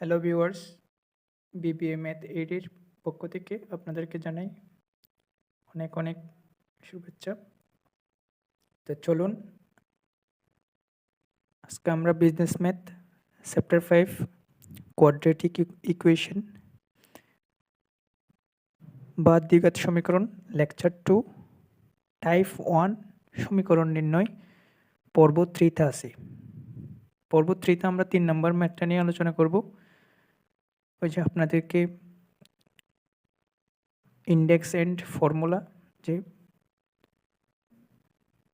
Hello viewers BBA math এইটের পক্ষ থেকে আপনাদেরকে জানাই অনেক অনেক শুভেচ্ছা। তো চলুন, আজকে আমরা business math chapter five quadratic equation বা দ্বিঘাত সমীকরণ লেকচার টু টাইপ ওয়ান সমীকরণ নির্ণয়, পর্ব থ্রিতে আছে। পর্ব থ্রিতে আমরা তিন নম্বর ম্যাথটা নিয়ে আলোচনা করব। ওই যে আপনাদেরকে ইন্ডেক্স এন্ড ফর্মুলা যে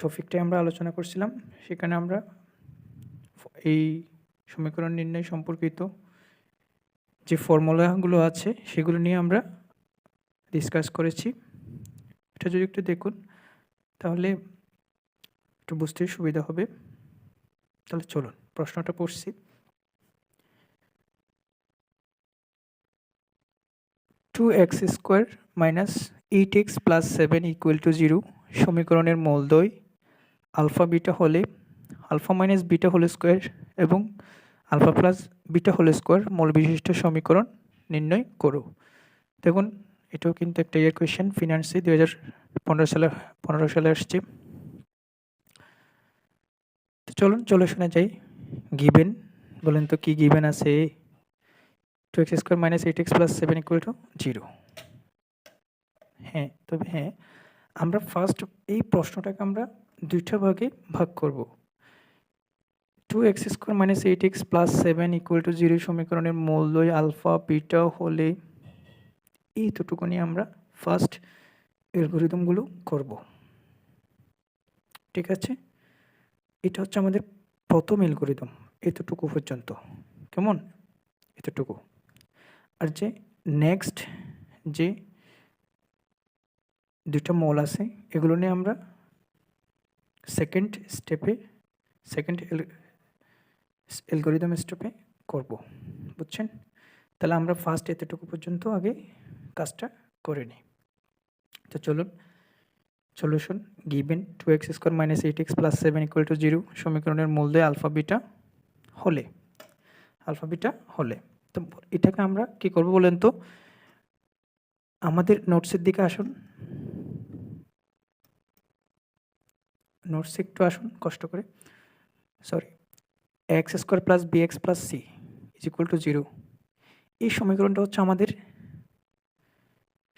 টপিকটাই আমরা আলোচনা করছিলাম, সেখানে আমরা এই সমীকরণ নির্ণয় সম্পর্কিত যে ফর্মুলাগুলো আছে, সেগুলো নিয়ে আমরা ডিসকাস করেছি। এটা যদি একটু দেখুন, তাহলে একটু বুঝতে সুবিধা হবে। তাহলে চলুন, প্রশ্নটা পড়ছি। Two x square minus eight x plus seven equal to zero সমীকরণের মূলদ্বয় আলফা বিটা হলে alpha minus beta whole square এবং alpha plus beta whole square মূল বিশিষ্ট সমীকরণ নির্ণয় করো। দেখুন, এটাও কিন্তু একটা ইয়ার কোয়েশ্চেন ফিনান্সে দু হাজার পনেরো সালে পনেরো সালে আসছে। চলুন, চলে শোনা যাই। গিভেন বলেন তো কি গিভেন আছে? Two x square minus eight plus seven equal to zero হ্যাঁ তবে হ্যাঁ আমরা ফার্স্ট এই প্রশ্নটাকে আমরা দুইটা ভাগে ভাগ করব। Two x square minus eight x plus seven equal to zero সমীকরণের মূল্যই আলফা বিটা হলে এই দুটুকু নিয়ে আমরা ফার্স্ট অ্যালগোরিদমগুলো করব। ঠিক আছে? এটা হচ্ছে আমাদের প্রথম অ্যালগোরিদম এতটুকু পর্যন্ত। কেমন? এতটুকু। আর যে নেক্সট যে দুটো মল আছে, এগুলো নিয়ে আমরা সেকেন্ড স্টেপে সেকেন্ড অ্যালগোরিদম স্টেপে করব, বুঝছেন? তাহলে আমরা ফার্স্ট এতটুকু পর্যন্ত আগে কাজটা করে নিই। তো চলুন solution given two x square minus eight x plus seven equal to zero সমীকরণের মূলদয় আলফা বিটা হলে আলফা বিটা হলে। তো এটাকে আমরা কি করব বলেন তো? আমাদের নোটসের দিকে আসুন। নোটসে একটু আসুন, কষ্ট করে। Sorry x square plus b x plus c is equal to zero এই সমীকরণটা হচ্ছে আমাদের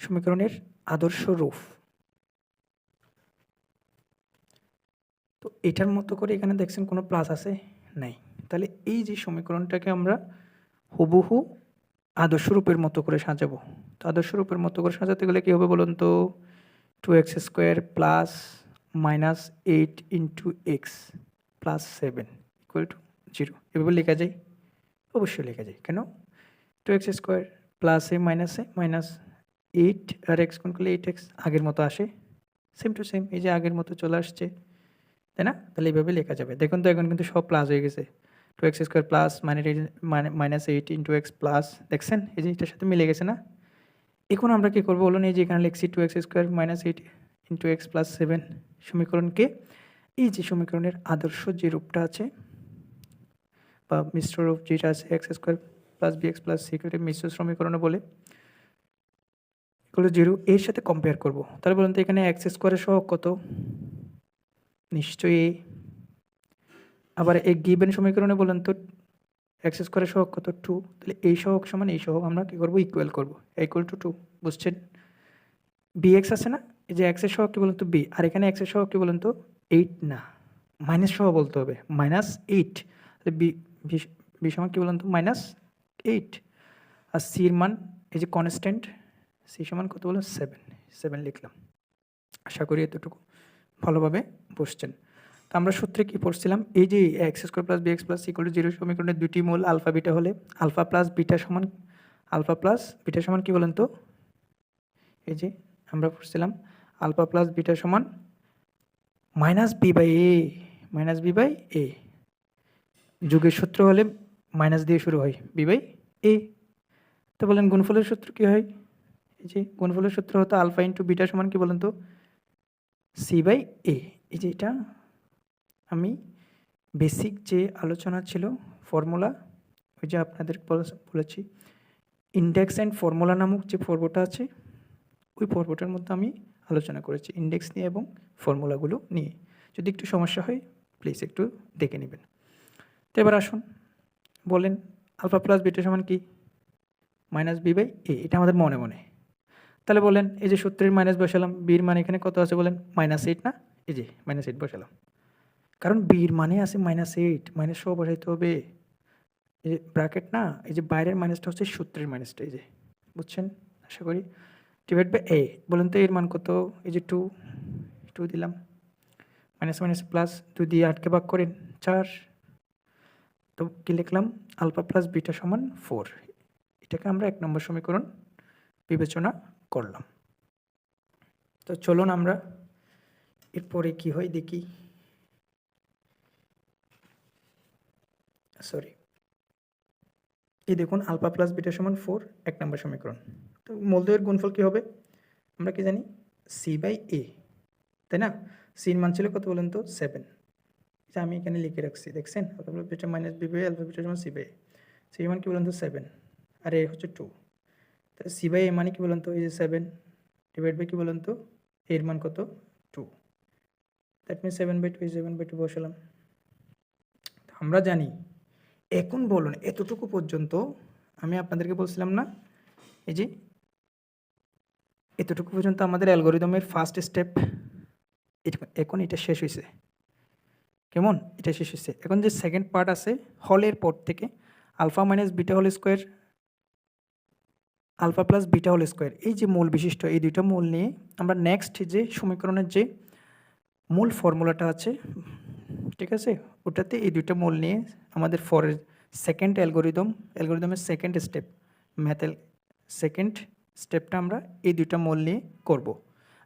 সমীকরণের আদর্শ রূপ। তো এটার মতো করে এখানে দেখছেন কোনো প্লাস আছে? নাই। তাহলে এই যে সমীকরণটাকে আমরা হুবহু আদর্শ রূপের মতো করে সাজাবো। তো আদর্শ রূপের মতো করে সাজাতে গেলে কী হবে বলুন তো? Two x square plus minus eight into x plus seven equal to zero এভাবে লেখা যায়? অবশ্যই লেখা যায়। কেন? Two x square plus a minus a minus eight R x কোন করলে এইট এক্স আগের মতো আসে। সেম টু সেম এই যে আগের মতো চলে আসছে। তাই না? তাহলে এইভাবে লেখা যাবে। দেখুন তো, এখন কিন্তু সব প্লাস হয়ে গেছে। Two x square plus minus eight into x plus দেখছেন? এই এটার সাথে মিলে গেছে না? এখন আমরা কী করব বলুন? এই যে এখানে লিখছি two x square minus eight into x plus seven সমীকরণকে এই যে সমীকরণের আদর্শ যে রূপটা আছে, বা মিশ্র রূপ যেটা আছে x square plus b x plus সিকে মিশ্র সমীকরণও বলে। এগুলো জিরো, এর সাথে কম্পেয়ার করব। তাহলে বলুন তো এখানে এক্স স্কোয়ারের সহগ কত? নিশ্চয়ই আবার এই গিভেন সমীকরণে বলেন তো এক্স স্কোয়ারের সহক কত? টু তাহলে এই সহক সমান এই সহক আমরা কী করব? ইকুয়াল করব। ইকুয়াল টু টু বুঝছেন? বি এক্স আছে না? এই যে এক্সের সহগ কী বলুন তো? বি আর এখানে এক্সের সহগ কী বলুন তো? এইট না। মাইনাস সহ বলতে হবে। মাইনাস এইট বি বি সমান কী বলুন তো? মাইনাস এইট আর সির মান, এই যে কনস্ট্যান্ট সি সমান কত বলুন? সেভেন সেভেন লিখলাম। আশা করি এতটুকু ভালোভাবে বসছেন তো আমরা সূত্রে কী পড়ছিলাম? এই যে x square plus b x plus equal to zero সমীকরণের দুটি মূল আলফা বিটা হলে আলফা প্লাস বিটা সমান আলফা প্লাস বিটা সমান কী বলেন তো? এই যে আমরা পড়ছিলাম আলফা প্লাস বিটা সমান minus b by a minus b by a যুগের সূত্র হলে মাইনাস দিয়ে শুরু হয় বি বাই এ তো বলেন গুণফলের সূত্র কী হয়? এই যে গুণফলের সূত্র হতো আলফা ইন্টু বিটা সমান কি বলেন তো? সি বাই এ এই যে এটা আমি বেসিক যে আলোচনা ছিল ফর্মুলা ওই যে আপনাদের বলেছি ইন্ডেক্স অ্যান্ড ফর্মুলা নামক যে পর্বটা আছে, ওই পর্বটার মধ্যে আমি আলোচনা করেছি ইন্ডেক্স নিয়ে এবং ফর্মুলাগুলো নিয়ে। যদি একটু সমস্যা হয় প্লিজ একটু দেখে নেবেন। তো এবার আসুন, বলেন আলফা প্লাস বিটা সমান কি? মাইনাস বি বাই এ এটা আমাদের মনে মনে। তাহলে বলেন, এই যে সূত্রের মাইনাস বসালাম বির মানে এখানে কত আছে বলেন? মাইনাস এইট না? এই যে মাইনাস এইট বসালাম। কারণ বির মানে আছে মাইনাস এইট মাইনাস সহ বসাইতে হবে। এই যে ব্র্যাকেট না, এই যে বাইরের মাইনাসটা হচ্ছে সূত্রের মাইনাসটা এই যে, বুঝছেন? আশা করি। ডিভাইড বাই এ বলুন তো এর মান কত? এই যে টু টু দিলাম। মাইনাস মাইনাস প্লাস টু দিয়ে আটকে ভাগ করেন, চার। তো কী লিখলাম? আলফা প্লাস বিটা সমান ফোর এটাকে আমরা এক নম্বর সমীকরণ বিবেচনা করলাম। তো চলুন আমরা এরপরে কি হয় দেখি। সরি। এই দেখুন, আলফা প্লাস বিটা সমান ফোর এক নম্বর সমীকরণ। তো মূলদয়ের গুণফল কী হবে? আমরা কি জানি? সি বাই এ তাই না? সির মান ছিল কত বলেন তো? সেভেন এটা আমি এখানে লিখে রাখছি, দেখছেন? Beta minus b by alpha beta সমান সি বাই সি মান কি বলেন তো? সেভেন আর এ হচ্ছে টু তাহলে সি বাই এ মানে কি বলেন তো? এই যে সেভেন ডিভাইড বাই কি বলেন তো? এর মান কত? Two that mean seven by two seven by two বসালাম। আমরা জানি এখন বলুন, এতটুকু পর্যন্ত আমি আপনাদেরকে বলছিলাম না, এই যে এতটুকু পর্যন্ত আমাদের অ্যালগোরিদমের ফার্স্ট স্টেপ এখন এটা শেষ হয়েছে কেমন? এটা শেষ হয়েছে এখন যে সেকেন্ড পার্ট আছে হলের পর থেকে alpha minus beta whole square alpha plus beta whole square এই যে মূল বিশিষ্ট, এই দুইটা মূল নিয়ে আমরা নেক্সট যে সমীকরণের যে মূল ফর্মুলাটা আছে ঠিক আছে? ওটাতে এই দুইটা মূল নিয়ে আমাদের ফরের সেকেন্ড অ্যালগোরিদম অ্যালগোরিদমের সেকেন্ড স্টেপ ম্যাথেল সেকেন্ড স্টেপটা আমরা এই দুইটা মূল নিয়ে করব।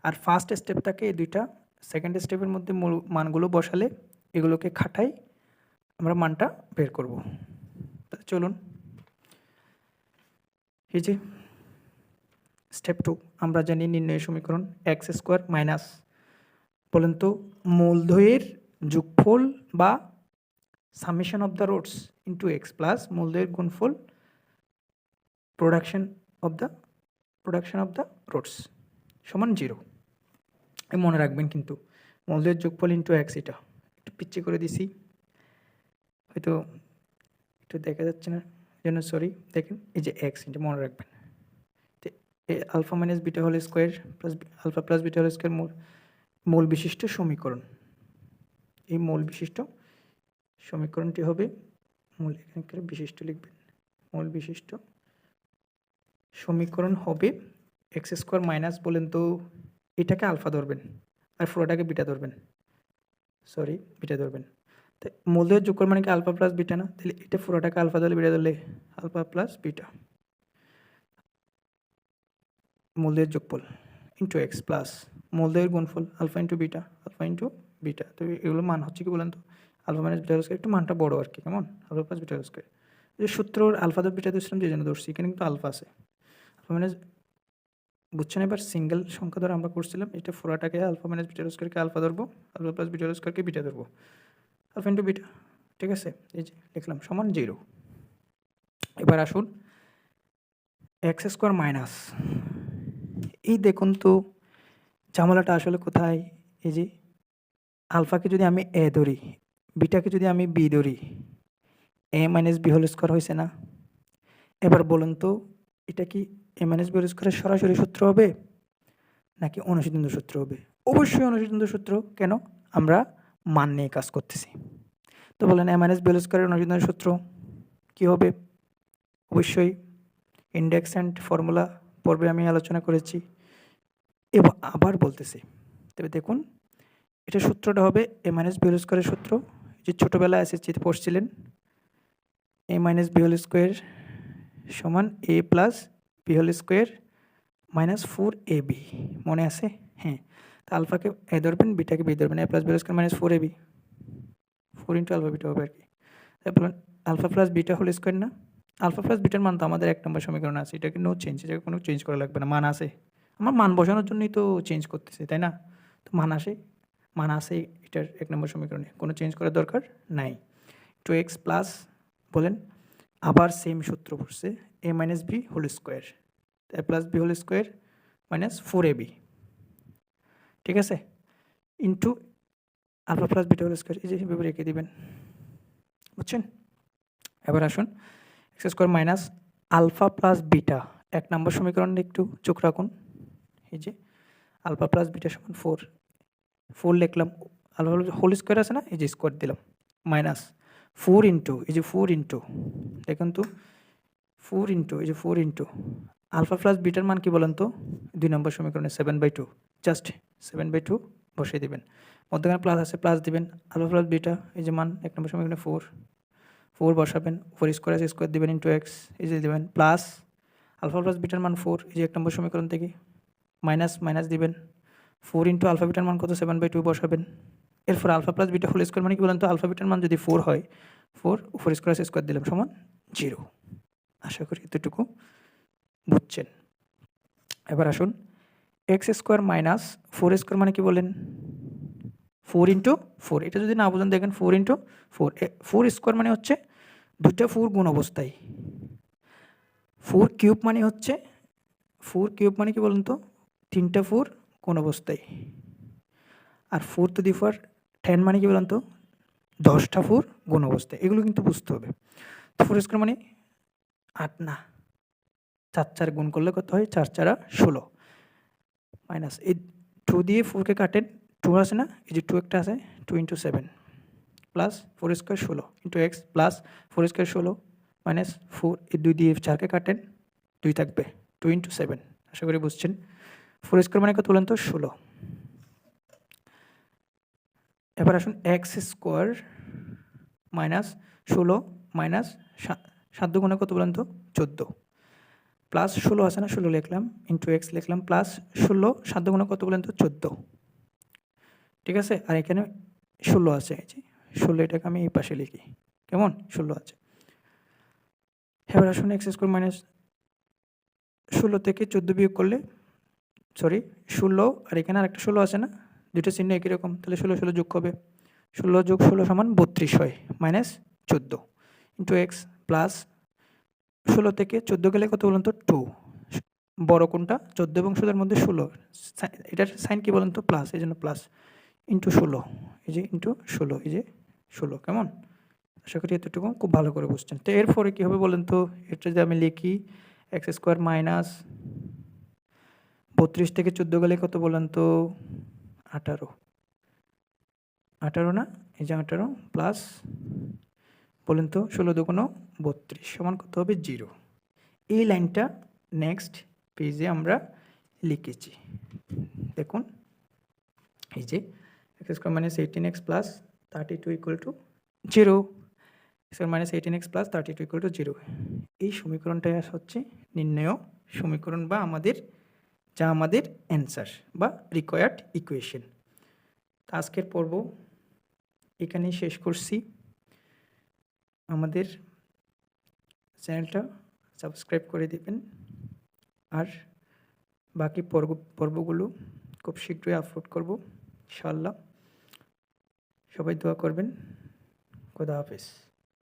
আর ফার্স্ট স্টেপটাকে এই দুইটা সেকেন্ড স্টেপের মধ্যে মূল মানগুলো বসালে এগুলোকে খাটাই আমরা মানটা বের করব। চলুন। এই যে স্টেপ টু আমরা জানি নির্ণয় সমীকরণ এক্স স্কোয়ার মাইনাস বলেন তো মূলধয়ের যোগফল বা summation of the roots into x plus মূলধয়ের গুণফল production of the production of the roots সমান জিরো মনে রাখবেন কিন্তু মূলধয়ের যোগফল ইন্টু এক্স এটা। একটু পিচ্ছি করে দিছি। হয়তো একটু দেখা যাচ্ছে না জন্য সরি দেখেন এই যে এক্স এটা মনে রাখবেন। Alpha minus beta whole square plus alpha plus beta whole square মূল মূল বিশিষ্ট সমীকরণ। এই মূল বিশিষ্ট সমীকরণটি হবে মূল এখানকার বিশিষ্ট লিখবেন। মূল বিশিষ্ট সমীকরণ হবে এক্স স্কোয়ার মাইনাস বলেন তো, এটাকে আলফা ধরবেন আর ফ্লোটাকে বিটা ধরবেন। সরি, বিটা ধরবেন। তো মূলদের যোগ মানে কি আলফা প্লাস বিটা না? তাহলে এটা পুরোটাকে আলফা ধরলে বিটা ধরলে আলফা প্লাস বিটা। মূলদের যোগফল ইন্টু এক্স প্লাস মূলদের গুণফল alpha into beta, alpha into beta. তো এগুলো মান হচ্ছে কি বলেন তো? আলফা মাইনাস বিটা স্কোয়ার একটু মানটা বড় আর কি, কেমন? আলফা প্লাস বিটা স্কোয়ার যে সূত্র আলফা ধর বিটা দিয়েছিলাম যে জন্য ধরছি, এখানে কিন্তু আলফা আছে। আলফা মাইনাস বুঝছেন? এবার সিঙ্গেল সংখ্যা ধরে আমরা করছিলাম, এটা ফোরাটাকে আলফা মাইনাস বিটা স্কোয়ারকে আলফা ধরবো, আলফা প্লাস বিটা স্কোয়ারকে বিটা ধরবো। আলফা ইন্টু বিটা, ঠিক আছে? এই যে লিখলাম, সমান জিরো এবার আসুন এক্স স্কোয়ার মাইনাস এই দেখুন তো, ঝামেলাটা আসলে কোথায়? এই যে আলফাকে যদি আমি এ ধরি, বিটাকে যদি আমি বি ধরি, a minus b whole square হয়েছে না? এবার বলুন তো, এটা কি এ মাইনাস বি হোল স্কোয়ারের সরাসরি সূত্র হবে, নাকি অনুসিদ্ধান্ত সূত্র হবে? অবশ্যই অনুসিদ্ধান্ত সূত্র, কেন? আমরা মান নিয়ে কাজ করতেছি। তো বলেন এ মাইনাস বি হোল স্কোয়ারের অনুসিদ্ধান্ত সূত্র কী হবে? অবশ্যই ইন্ডেক্স অ্যান্ড ফর্মুলা পর্বে আমি আলোচনা করেছি। এবং আবার বলতেছি। তবে দেখুন এটা সূত্রটা হবে এ মাইনাস বি হোল স্কোয়ারের সূত্র। যে ছোটোবেলায় এসএসজিতে পড়ছিলেন a minus b whole square সমান a plus b whole square minus four a b মনে আছে? হ্যাঁ। তা আলফাকে এ ধরবেন, বিটাকে বি ধরবেন। A plus b whole square minus four a b four into alpha beta হবে আর কি। Alpha plus beta whole square না? আলফা প্লাস বিটার মান তো আমাদের এক নম্বর সমীকরণ আছে। এটাকে নো চেঞ্জ এটাকে কোনো চেঞ্জ করা লাগবে না। মান আছে। আমার মান বসানোর জন্যই তো চেঞ্জ করতেছে, তাই না? তো মান আসে। মান আসে এটার এক নম্বর সমীকরণে। কোনো চেঞ্জ করার দরকার নাই। টু এক্স প্লাস বলেন, আবার সেম সূত্র পড়ছে a minus b whole square a plus b whole square minus four a b ঠিক আছে? Into alpha plus beta whole square এই যে এভাবে রেখে দেবেন। বুঝছেন? এবার আসুন x square minus alpha plus beta এক নম্বর সমীকরণে একটু চোখ রাখুন। এই যে আলফা প্লাস বিটা সমান ফোর ফোর লিখলাম হোল স্কোয়ার আছে না? এই যে স্কোয়ার দিলাম মাইনাস ফোর ইন্টু এই যে ফোর ইন্টু দেখুন তো ফোর ইন্টু এই যে ফোর ইন্টু আলফা প্লাস বিটার মান কি বলেন তো? দুই নম্বর সমীকরণে seven by two just seven by two বসিয়ে দেবেন। মধ্যখানে প্লাস আছে প্লাস দিবেন, আলফা প্লাস বিটা, এই যে মান, এক নম্বর সমীকরণে ফোর ফোর বসাবেন ফোর স্কোয়ার আছে স্কোয়ার দেবেন ইন্টু এক্স এই যে দেবেন প্লাস আলফা প্লাস বিটার মান ফোর এই যে এক নম্বর সমীকরণ থেকে মাইনাস মাইনাস দিবেন ফোর ইন্টু আলফা বিটার মান কত? সেভেন বাই টু বসাবেন। এরপর alpha plus beta whole square মানে কি বলেন তো? আলফা বিটার মান যদি ফোর হয়, ফোর ফোর স্কোয়ার স্কোয়ার দিলাম, সমান জিরো। আশা করি এতটুকু বুঝছেন। এবার আসুন, x square minus four square মানে কি বলেন? Four into four. এটা যদি না বোঝেন, দেখেন four into four. Four square মানে হচ্ছে দুটা ফোর গুণ অবস্থায়। ফোর কিউব মানে হচ্ছে, ফোর কিউব মানে কি বলুন তো? তিনটা ফোর কোন অবস্থায়। আর four to the four ten মানে কি বলুন তো দশটা ফোর গুণ অবস্থায়। এগুলো কিন্তু বুঝতে হবে। তো ফোর স্কোয়ার মানে আট না। চার চার গুণ করলে কত হয়? চার চারা ষোলো। মাইনাস এই টু দিয়ে ফোরকে কাটেন টু আছে না? এই যে টু একটা আছে two into seven plus four square ষোলো into x plus four square ষোলো মাইনাস ফোর এই দুই দিয়ে চারকে কাটেন, দুই থাকবে টু ইন্টু সেভেন আশা করি বুঝছেন? ফোর স্কোয়ার মানে কত বলেন তো? ষোলো। এবার আসুন এক্স স্কোয়ার মাইনাস ষোলো মাইনাস সাত গুণে কত বলেন তো? চোদ্দ। প্লাস ষোলো আছে না? ষোলো লিখলাম ইন্টু এক্স লিখলাম প্লাস ষোলো, সাত গুণে কত বলেন তো? চোদ্দ। ঠিক আছে? আর এখানে ষোলো আছে, এই যে ষোলো এটাকে আমি এই পাশে লিখি। কেমন? ষোলো আছে। এবার আসুন এক্স স্কোয়ার মাইনাস ষোলো থেকে চোদ্দ বিয়োগ করলে সরি, ষোলো, আর এখানে আর একটা ষোলো আছে না? দুটো চিহ্ন একই রকম, তাহলে ষোলো ষোলো যোগ হবে ষোলো যোগ ষোলো সমান বত্রিশ হয় মাইনাস চোদ্দ ইন্টু এক্স প্লাস ষোলো থেকে চোদ্দ গেলে কত বলুন তো? টু বড় কোনটা? চোদ্দ এবং ষোলোর মধ্যে ষোলো। এটার সাইন কী বলুন তো? প্লাস এই জন্য প্লাস ইন্টু ষোলো, এই যে ইন্টু ষোলো, এই যে ষোলো, কেমন? আশা করি এতটুকু খুব ভালো করে বুঝছেন। তো এরপরে কী হবে বলেন তো? এটা যদি আমি লিখি এক্স স্কোয়ার মাইনাস বত্রিশ থেকে চোদ্দ গেলে কত বলেন তো? আঠারো। আঠারো না? এই যে আঠারো প্লাস বলেন তো ষোলো দুগুণ বত্রিশ সমান কত হবে? জিরো। এই লাইনটা নেক্সট পেজে আমরা লিখেছি। দেখুন, এই যে x square minus eighteen x plus thirty two equal to zero square minus eighteen x plus thirty two equal to zero এই সমীকরণটাই হচ্ছে নির্ণয় সমীকরণ বা আমাদের যা আমাদের অ্যান্সার বা রিকোয়ার্ড ইকুয়েশন আজকের পর্ব এখানেই শেষ করছি। আমাদের চ্যানেলটা সাবস্ক্রাইব করে দেবেন। আর বাকি পর্ব, পর্বগুলো খুব শীঘ্রই আপলোড করব ইনশাল্লাহ সবাই দোয়া করবেন। খোদা হাফেজ।